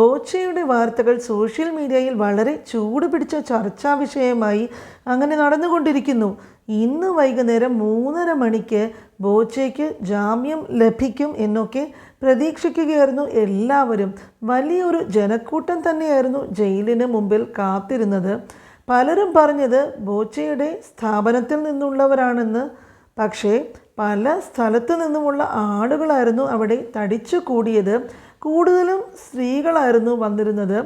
ബോച്ചയുടെ വാർത്തകൾ സോഷ്യൽ മീഡിയയിൽ വളരെ ചൂട് പിടിച്ച ചർച്ചാ വിഷയമായി അങ്ങനെ നടന്നുകൊണ്ടിരിക്കുന്നു. ഇന്ന് വൈകുന്നേരം മൂന്നര മണിക്ക് ബോച്ചയ്ക്ക് ജാമ്യം ലഭിക്കും എന്നൊക്കെ പ്രതീക്ഷിക്കുകയായിരുന്നു എല്ലാവരും. വലിയൊരു ജനക്കൂട്ടം തന്നെയായിരുന്നു ജയിലിന് മുമ്പിൽ കാത്തിരുന്നത്. പലരും പറഞ്ഞത് ബോച്ചയുടെ സ്ഥാപനത്തിൽ നിന്നുള്ളവരാണെന്ന്. പക്ഷേ പല സ്ഥലത്തു നിന്നുമുള്ള ആളുകളായിരുന്നു അവിടെ തടിച്ചു കൂടിയത് കൂടുതലും സ്ത്രീകളായിരുന്നു വന്നിരുന്നത്.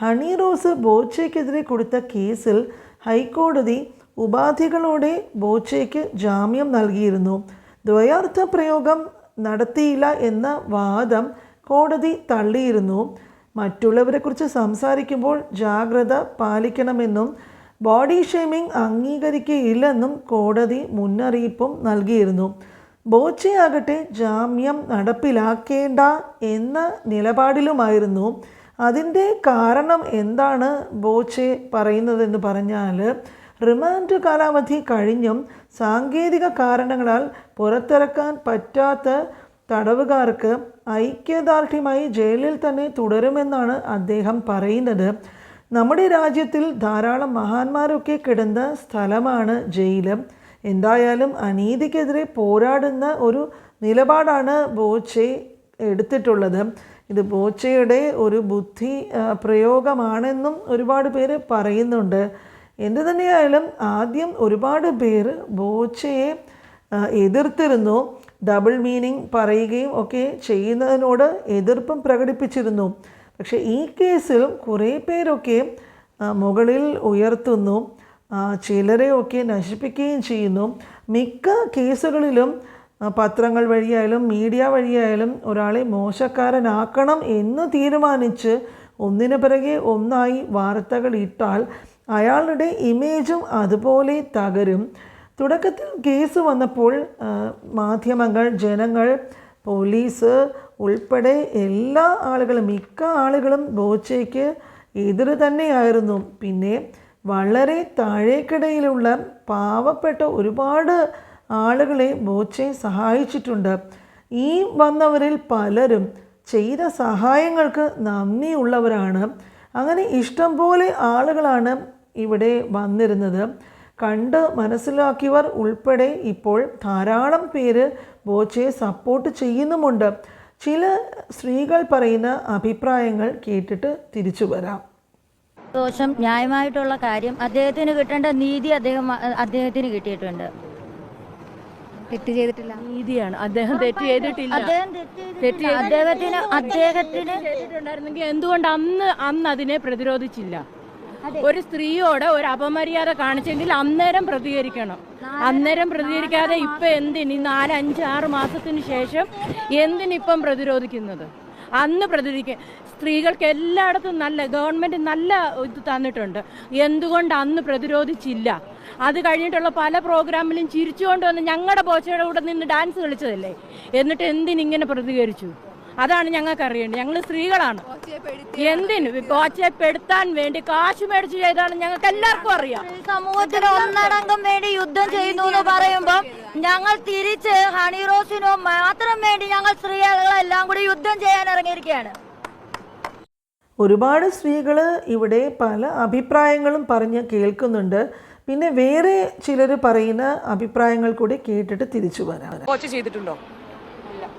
ഹണി റോസ് ബോച്ചയ്ക്കെതിരെ കൊടുത്ത കേസിൽ ഹൈക്കോടതി ഉപാധികളോടെ ബോച്ചയ്ക്ക് ജാമ്യം നൽകിയിരുന്നു. ദ്വയാർത്ഥ പ്രയോഗം നടത്തിയില്ല എന്ന വാദം കോടതി തള്ളിയിരുന്നു. മറ്റുള്ളവരെക്കുറിച്ച് സംസാരിക്കുമ്പോൾ ജാഗ്രത പാലിക്കണമെന്നും ബോഡി ഷേമിംഗ് അംഗീകരിക്കുകയില്ലെന്നും കോടതി മുന്നറിയിപ്പും നൽകിയിരുന്നു. ബോച്ചയാകട്ടെ ജാമ്യം നടപ്പിലാക്കേണ്ട എന്ന നിലപാടിലുമായിരുന്നു. അതിന്റെ കാരണം എന്താണ് ബോച്ചെ പറയുന്നതെന്ന് പറഞ്ഞാൽ റിമാൻഡ് കാലാവധി കഴിഞ്ഞും സാങ്കേതിക കാരണങ്ങളാൽ പുറത്തിറക്കാൻ പറ്റാത്ത തടവുകാർക്ക് ഐക്യദാർഢ്യമായി ജയിലിൽ തന്നെ തുടരുമെന്നാണ് അദ്ദേഹം പറയുന്നത്. നമ്മുടെ രാജ്യത്തിൽ ധാരാളം മഹാന്മാരൊക്കെ കിടന്ന സ്ഥലമാണ് ജയിൽ. എന്തായാലും അനീതിക്കെതിരെ പോരാടുന്ന ഒരു നിലപാടാണ് ബോച്ചെ എടുത്തിട്ടുള്ളത്. ഇത് ബോച്ചയുടെ ഒരു ബുദ്ധി പ്രയോഗമാണെന്നും ഒരുപാട് പേര് പറയുന്നുണ്ട്. എന്തു തന്നെയായാലും ആദ്യം ഒരുപാട് പേര് ബോച്ചയെ എതിർത്തിരുന്നു. ഡബിൾ മീനിങ് പറയുകയും ഒക്കെ ചെയ്യുന്നതിനോട് എതിർപ്പും പ്രകടിപ്പിച്ചിരുന്നു. പക്ഷേ ഈ കേസിൽ കുറേ പേരൊക്കെ മുകളിൽ ഉയർത്തുന്നു. ചിലരെയൊക്കെ നശിപ്പിക്കുകയും ചെയ്യുന്നു. മിക്ക കേസുകളിലും പത്രങ്ങൾ വഴിയായാലും മീഡിയ വഴിയായാലും ഒരാളെ മോശക്കാരനാക്കണം എന്ന് തീരുമാനിച്ച് ഒന്നിനു പിറകെ ഒന്നായി വാർത്തകൾ ഇട്ടാൽ അയാളുടെ ഇമേജും അതുപോലെ തകരും. തുടക്കത്തിൽ കേസ് വന്നപ്പോൾ മാധ്യമങ്ങൾ ജനങ്ങൾ പോലീസ് ഉൾപ്പെടെ എല്ലാ ആളുകളും മിക്ക ആളുകളും ബോച്ചയ്ക്ക് എതിര് തന്നെയായിരുന്നു. പിന്നെ വളരെ താഴേക്കിടയിലുള്ള പാവപ്പെട്ട ഒരുപാട് ആളുകളെ ബോച്ചെ സഹായിച്ചിട്ടുണ്ട്. ഈ വന്നവരിൽ പലരും ചെയ്ത സഹായങ്ങൾക്ക് നന്ദിയുള്ളവരാണ് അങ്ങനെ ഇഷ്ടം പോലെ ആളുകളാണ് ഇവിടെ വന്നിരുന്നത്. കണ്ട് മനസ്സിലാക്കിയവർ ഉൾപ്പെടെ ഇപ്പോൾ ധാരാളം പേര് ബോച്ചയെ സപ്പോർട്ട് ചെയ്യുന്നുമുണ്ട്. ചില സ്ത്രീകൾ പറയുന്ന അഭിപ്രായങ്ങൾ കേട്ടിട്ട് തിരിച്ചു വരാം. ദോഷം ന്യായമായിട്ടുള്ള കാര്യം. അദ്ദേഹത്തിന് കിട്ടേണ്ട നീതി അദ്ദേഹം അദ്ദേഹത്തിന് കിട്ടിയിട്ടുണ്ട്. തെറ്റ് ചെയ്തിട്ടില്ല. നീതിയാണ്. അദ്ദേഹം തെറ്റ് ചെയ്തിട്ടില്ല. അദ്ദേഹം തെറ്റ് അദ്ദേഹത്തിന് അദ്ദേഹത്തിന് ചെയ്തിട്ടുണ്ടായിരുന്നെങ്കിൽ എന്തുകൊണ്ട് അന്ന് അന്ന് അതിനെ പ്രതിരോധിച്ചില്ല? ഒരു സ്ത്രീയോട് ഒരു അപമര്യാദ കാണിച്ചെങ്കിൽ അന്നേരം പ്രതികരിക്കണം. അന്നേരം പ്രതികരിക്കാതെ ഇപ്പൊ എന്തിന്? ഈ നാലഞ്ച് ആറ് മാസത്തിന് ശേഷം എന്തിനിപ്പം പ്രതിരോധിക്കുന്നത്? അന്ന് പ്രതികരിക്കും സ്ത്രീകൾക്ക് എല്ലായിടത്തും നല്ല ഗവൺമെന്റ് നല്ല ഇത് തന്നിട്ടുണ്ട്. എന്തുകൊണ്ട് അന്ന് പ്രതിരോധിച്ചില്ല? അത് കഴിഞ്ഞിട്ടുള്ള പല പ്രോഗ്രാമിലും ചിരിച്ചുകൊണ്ട് വന്ന് ഞങ്ങളുടെ ബോച്ചയുടെ കൂടെ നിന്ന് ഡാൻസ് കളിച്ചതല്ലേ? എന്നിട്ട് എന്തിനിങ്ങനെ പ്രതികരിച്ചു? അതാണ് ഞങ്ങൾക്ക് അറിയേണ്ടത്. ഞങ്ങൾ സ്ത്രീകളാണ്. എന്തിനു? പെടുത്താൻ വേണ്ടി കാശ് മേടിച്ച് ചെയ്താണ് ഞങ്ങൾക്ക് എല്ലാവർക്കും അറിയാം. സമൂഹത്തിന് ഒന്നടങ്കം വേണ്ടി യുദ്ധം ചെയ്യുന്നു എന്ന് പറയുമ്പോൾ ഞങ്ങൾ തിരിച്ച് ഹണി റോസിനോ മാത്രം വേണ്ടി ഞങ്ങൾ സ്ത്രീകളെല്ലാം കൂടി യുദ്ധം ചെയ്യാൻ ഇറങ്ങിയിരിക്കുകയാണ്. ഒരുപാട് സ്ത്രീകൾ ഇവിടെ പല അഭിപ്രായങ്ങളും പറഞ്ഞ് കേൾക്കുന്നുണ്ട്. പിന്നെ വേറെ ചിലർ പറയുന്ന അഭിപ്രായങ്ങൾ കൂടി കേട്ടിട്ട് തിരിച്ചു വരാം. കോച്ച് ചെയ്തിട്ടുണ്ടോ?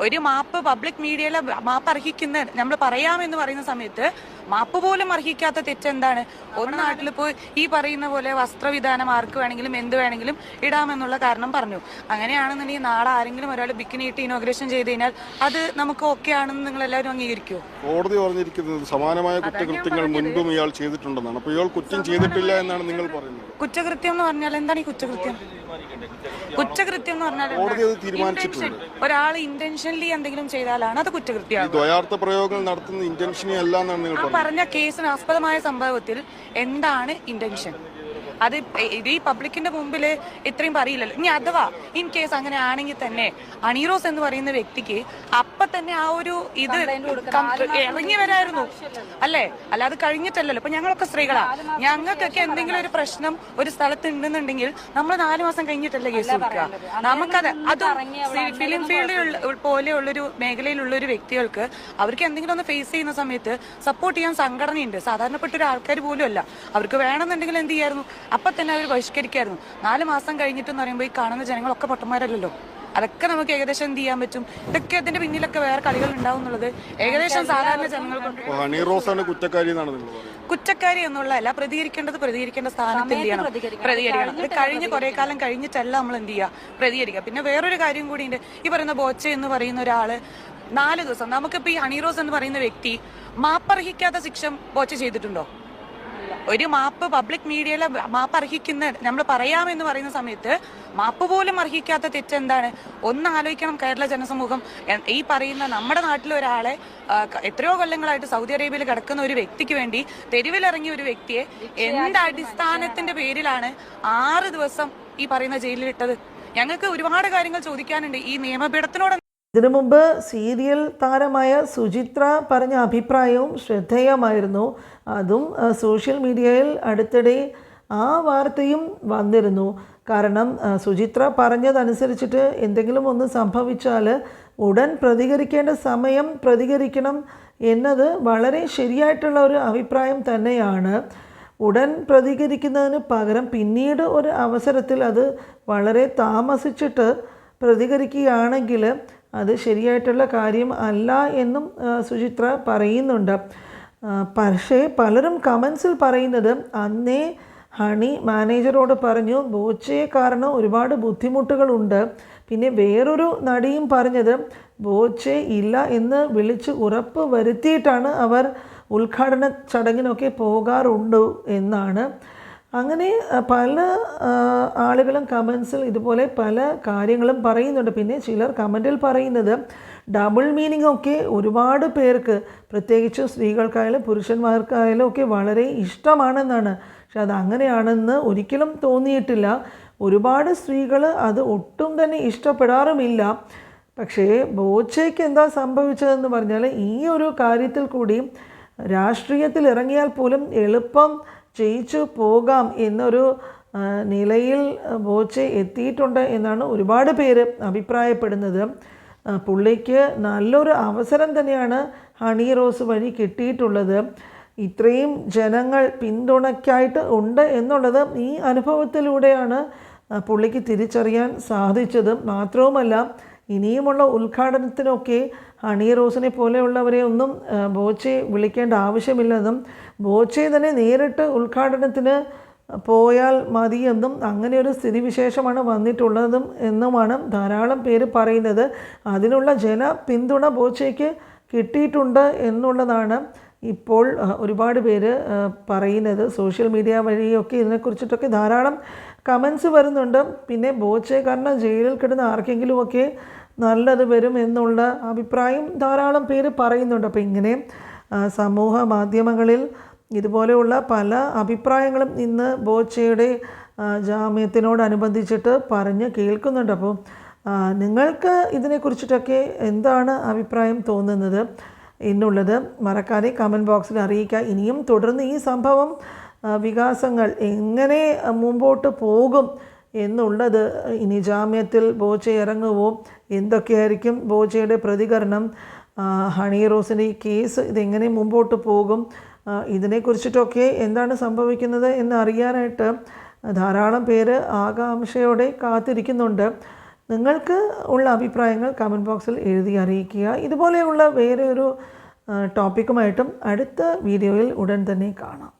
ഒരു മാപ്പ് പബ്ലിക് മീഡിയയിലെ മാപ്പ് അർഹിക്കുന്ന നമ്മൾ പറയാമെന്ന് പറയുന്ന സമയത്ത് മാപ്പ് പോലും അർഹിക്കാത്ത തെറ്റെന്താണ്? ഒരു നാട്ടിൽ പോയി ഈ പറയുന്ന പോലെ വസ്ത്രവിധാനം ആർക്ക് വേണമെങ്കിലും എന്ത് വേണമെങ്കിലും ഇടാമെന്നുള്ള കാരണം പറഞ്ഞു. അങ്ങനെയാണെന്നുണ്ടെങ്കിൽ നാളെ ആരെങ്കിലും ഒരാൾ ബിക്കിനി ഇട്ട് ഇനോഗ്രേഷൻ ചെയ്ത് കഴിഞ്ഞാൽ അത് നമുക്ക് ഓക്കെ ആണെന്ന് നിങ്ങൾ എല്ലാവരും അംഗീകരിക്കുമോ കോടതി പറഞ്ഞിരിക്കുന്നത് സമാനമായ കുറ്റകൃത്യങ്ങൾ മുൻപും ഇയാൾ ചെയ്തിട്ടുണ്ടെന്നാണ്. അപ്പോൾ ഇയാൾ കുറ്റം ചെയ്തിട്ടില്ല എന്നാണ് നിങ്ങൾ പറയുന്നത്. കുറ്റകൃത്യം എന്ന് പറഞ്ഞാൽ എന്താണ് ഈ കുറ്റകൃത്യം? കുറ്റകൃത്യം എന്ന് പറഞ്ഞാൽ കോടതി അത് തീരുമാനിച്ചിട്ടുണ്ട്. ഒരാൾ ഇന്റൻഷനലി എന്തെങ്കിലും ചെയ്താലാണ് അത് കുറ്റകൃത്യം കുറ്റകൃത്യമാണ് ദ്വയാർത്ഥ പ്രയോഗങ്ങൾ നടത്തുന്ന ഇന്റൻഷനെ അല്ല എന്നാണ് നിങ്ങൾ ആ പറഞ്ഞ കേസിന് ആസ്പദമായ സംഭവത്തിൽ എന്താണ് ഇന്റൻഷൻ അത് ഇത് ഈ പബ്ലിക്കിന്റെ മുമ്പിൽ ഇത്രയും പറയില്ലല്ലോ. ഇനി അഥവാ ഇൻ കേസ് അങ്ങനെ ആണെങ്കിൽ തന്നെ അണീറോസ് എന്ന് പറയുന്ന വ്യക്തിക്ക് അപ്പൊ തന്നെ ആ ഒരു ഇത് ഇറങ്ങി വരായിരുന്നു. അല്ലേ? അല്ലാതെ കഴിഞ്ഞിട്ടല്ലല്ലോ. ഇപ്പൊ ഞങ്ങളൊക്കെ സ്ത്രീകളാ. ഞങ്ങൾക്കൊക്കെ എന്തെങ്കിലും ഒരു പ്രശ്നം ഒരു സ്ഥലത്ത് ഉണ്ടെന്നുണ്ടെങ്കിൽ നമ്മൾ നാലു മാസം കഴിഞ്ഞിട്ടല്ലേ കേസ് കൊടുക്കുക. നമുക്കത് അത് ഫിലിം ഫീൽഡിൽ പോലെയുള്ളൊരു മേഖലയിലുള്ള ഒരു വ്യക്തികൾക്ക് അവർക്ക് എന്തെങ്കിലും ഒന്ന് ഫേസ് ചെയ്യുന്ന സമയത്ത് സപ്പോർട്ട് ചെയ്യാൻ സംഘടനയുണ്ട്. സാധാരണപ്പെട്ട ഒരു ആൾക്കാർ പോലും അല്ല. അവർക്ക് വേണമെന്നുണ്ടെങ്കിൽ എന്ത് ചെയ്യായിരുന്നു? അപ്പൊ തന്നെ അവർ ബഹിഷ്കരിക്കായിരുന്നു. നാല് മാസം കഴിഞ്ഞിട്ടെന്ന് പറയുമ്പോൾ ഈ കാണുന്ന ജനങ്ങളൊക്കെ പൊട്ടന്മാരല്ലല്ലോ. അതൊക്കെ നമുക്ക് ഏകദേശം എന്ത് ചെയ്യാൻ പറ്റും? ഇതൊക്കെ അതിന്റെ പിന്നിലൊക്കെ വേറെ കളികൾ ഉണ്ടാവും എന്നുള്ളത് ഏകദേശം സാധാരണ റോസാണ് കുറ്റക്കാരി എന്നാണ് നിങ്ങൾ പറയുന്നത്. കുറ്റക്കാരി എന്നുള്ളതല്ല പ്രതികരിക്കേണ്ടത് പ്രതികരിക്കേണ്ട സ്ഥാനത്ത് എന്ത് ചെയ്യണം പ്രതികരിക്കണം. ഇത് കഴിഞ്ഞ് കുറെ കാലം കഴിഞ്ഞിട്ടല്ല നമ്മൾ എന്ത് ചെയ്യുക പ്രതികരിക്കുക. പിന്നെ വേറൊരു കാര്യം കൂടി ഉണ്ട്. ഈ പറയുന്ന ബോച്ച എന്ന് പറയുന്ന ഒരാൾ നാല് ദിവസം നമുക്കിപ്പോ ഈ ഹണിറോസ് എന്ന് പറയുന്ന വ്യക്തി മാപ്പർഹിക്കാത്ത ശിക്ഷ ബോച്ച ചെയ്തിട്ടുണ്ടോ? ഒരു മാപ്പ് പബ്ലിക് മീഡിയയിലെ മാപ്പ് അർഹിക്കുന്ന നമ്മൾ പറയാമെന്ന് പറയുന്ന സമയത്ത് മാപ്പ് പോലും അർഹിക്കാത്ത തെറ്റ് എന്താണ്? ഒന്ന് ആലോചിക്കണം കേരള ജനസമൂഹം. ഈ പറയുന്ന നമ്മുടെ നാട്ടിലെ ഒരാളെ എത്രയോ കൊല്ലങ്ങളായിട്ട് സൗദി അറേബ്യയിൽ കിടക്കുന്ന ഒരു വ്യക്തിക്ക് വേണ്ടി തെരുവിലിറങ്ങിയ ഒരു വ്യക്തിയെ എന്ത് അടിസ്ഥാനത്തിന്റെ പേരിലാണ് ആറ് ദിവസം ഈ പറയുന്ന ജയിലിൽ ഇട്ടത്. ഞങ്ങൾക്ക് ഒരുപാട് കാര്യങ്ങൾ ചോദിക്കാനുണ്ട്. ഈ നിയമപീഠത്തിനോട് ഇതിനു മുമ്പ് സീരിയൽ താരമായ സുചിത്ര പറഞ്ഞ അഭിപ്രായവും ശ്രദ്ധേയമായിരുന്നു. അതും സോഷ്യൽ മീഡിയയിൽ അടുത്തിടെ ആ വാർത്തയും വന്നിരുന്നു. കാരണം സുചിത്ര പറഞ്ഞതനുസരിച്ചിട്ട് എന്തെങ്കിലും ഒന്ന് സംഭവിച്ചാൽ ഉടൻ പ്രതികരിക്കേണ്ട സമയം പ്രതികരിക്കണം എന്നത് വളരെ ശരിയായിട്ടുള്ള ഒരു അഭിപ്രായം തന്നെയാണ്. ഉടൻ പ്രതികരിക്കുന്നതിന് പകരം പിന്നീട് ഒരു അവസരത്തിൽ അത് വളരെ താമസിച്ചിട്ട് പ്രതികരിക്കുകയാണെങ്കിൽ അത് ശരിയായിട്ടുള്ള കാര്യം അല്ല എന്നും സുചിത്ര പറയുന്നുണ്ട്. പക്ഷേ പലരും കമൻസിൽ പറയുന്നത് അന്നേ ഹണി മാനേജറോട് പറഞ്ഞു ബോച്ചയെ കാരണം ഒരുപാട് ബുദ്ധിമുട്ടുകളുണ്ട്. പിന്നെ വേറൊരു നടിയും പറഞ്ഞത് ബോച്ചെ ഇല്ല എന്ന് വിളിച്ച് ഉറപ്പ് വരുത്തിയിട്ടാണ് അവർ ഉദ്ഘാടന ചടങ്ങിനൊക്കെ പോകാറുണ്ട് എന്നാണ്. അങ്ങനെ പല ആളുകളും കമൻസിൽ ഇതുപോലെ പല കാര്യങ്ങളും പറയുന്നുണ്ട്. പിന്നെ ചിലർ കമന്റിൽ പറയുന്നത് ഡബിൾ മീനിങ് ഒക്കെ ഒരുപാട് പേർക്ക് പ്രത്യേകിച്ച് സ്ത്രീകൾക്കായാലും പുരുഷന്മാർക്കായാലും ഒക്കെ വളരെ ഇഷ്ടമാണെന്നാണ്. പക്ഷെ അത് അങ്ങനെയാണെന്ന് ഒരിക്കലും തോന്നിയിട്ടില്ല. ഒരുപാട് സ്ത്രീകൾ അത് ഒട്ടും തന്നെ ഇഷ്ടപ്പെടാറുമില്ല. പക്ഷേ ബോച്ചയ്ക്ക് എന്താ സംഭവിച്ചതെന്ന് പറഞ്ഞാൽ ഈ ഒരു കാര്യത്തിൽ കൂടി രാഷ്ട്രീയത്തിൽ ഇറങ്ങിയാൽ പോലും എളുപ്പം ജയിച്ചു പോകാം എന്നൊരു നിലയിൽ ബോച്ച് എത്തിയിട്ടുണ്ട് എന്നാണ് ഒരുപാട് പേര് അഭിപ്രായപ്പെടുന്നത്. പുള്ളിക്ക് നല്ലൊരു അവസരം തന്നെയാണ് ഹണി റോസ് വഴി കിട്ടിയിട്ടുള്ളത്. ഇത്രയും ജനങ്ങൾ പിന്തുണയ്ക്കായിട്ട് ഉണ്ട് എന്നുള്ളത് ഈ അനുഭവത്തിലൂടെയാണ് പുള്ളിക്ക് തിരിച്ചറിയാൻ സാധിച്ചത്. മാത്രവുമല്ല ഇനിയുമുള്ള ഉദ്ഘാടനത്തിനൊക്കെ ഹണി റോസിനെ പോലെയുള്ളവരെ ഒന്നും ബോച്ചെ വിളിക്കേണ്ട ആവശ്യമില്ലെന്നും ബോച്ചെ തന്നെ നേരിട്ട് ഉദ്ഘാടനത്തിന് പോയാൽ മതിയെന്നും അങ്ങനെ ഒരു സ്ഥിതിവിശേഷമാണ് വന്നിട്ടുള്ളതും എന്നുമാണ് ധാരാളം പേര് പറയുന്നത്. അതിനുള്ള ജന പിന്തുണ ബോച്ചയ്ക്ക് കിട്ടിയിട്ടുണ്ട് എന്നുള്ളതാണ് ഇപ്പോൾ ഒരുപാട് പേര് പറയുന്നത്. സോഷ്യൽ മീഡിയ വഴിയൊക്കെ ഇതിനെക്കുറിച്ചിട്ടൊക്കെ ധാരാളം കമൻസ് വരുന്നുണ്ട്. പിന്നെ ബോച്ചെ കാരണം ജയിലിൽ കിടന്ന ആർക്കെങ്കിലുമൊക്കെ നല്ലത് വരും എന്നുള്ള അഭിപ്രായം ധാരാളം പേര് പറയുന്നുണ്ട്. അപ്പോൾ ഇങ്ങനെ സമൂഹ മാധ്യമങ്ങളിൽ ഇതുപോലെയുള്ള പല അഭിപ്രായങ്ങളും ഇന്ന് ബോച്ചയുടെ ജാമ്യത്തിനോടനുബന്ധിച്ചിട്ട് പറഞ്ഞ് കേൾക്കുന്നുണ്ട്. അപ്പോൾ നിങ്ങൾക്ക് ഇതിനെക്കുറിച്ചിട്ടൊക്കെ എന്താണ് അഭിപ്രായം തോന്നുന്നത്? എന്നുള്ളത് മറക്കാതെ കമന്റ് ബോക്സിൽ അറിയിക്കുക. ഇനിയും തുടർന്ന് ഈ സംഭവം വികാസങ്ങൾ എങ്ങനെ മുമ്പോട്ട് പോകും എന്നുള്ളത് ഇനി ജാമ്യത്തിൽ ബോച്ച ഇറങ്ങുമോ എന്തൊക്കെയായിരിക്കും ബോച്ചയുടെ പ്രതികരണം? ഹണി റോസിന്റെ ഈ കേസ് ഇതെങ്ങനെ മുമ്പോട്ട് പോകും? ഇതിനെക്കുറിച്ചിട്ടൊക്കെ എന്താണ് സംഭവിക്കുന്നത് എന്ന് അറിയാനായിട്ട് ധാരാളം പേര് ആകാംക്ഷയോടെ കാത്തിരിക്കുന്നുണ്ട്. നിങ്ങൾക്ക് ഉള്ള അഭിപ്രായങ്ങൾ കമന്റ് ബോക്സിൽ എഴുതി അറിയിക്കുക. ഇതുപോലെയുള്ള വേറെ ഒരു ടോപ്പിക്കുമായിട്ടും അടുത്ത വീഡിയോയിൽ ഉടൻ തന്നെ കാണാം.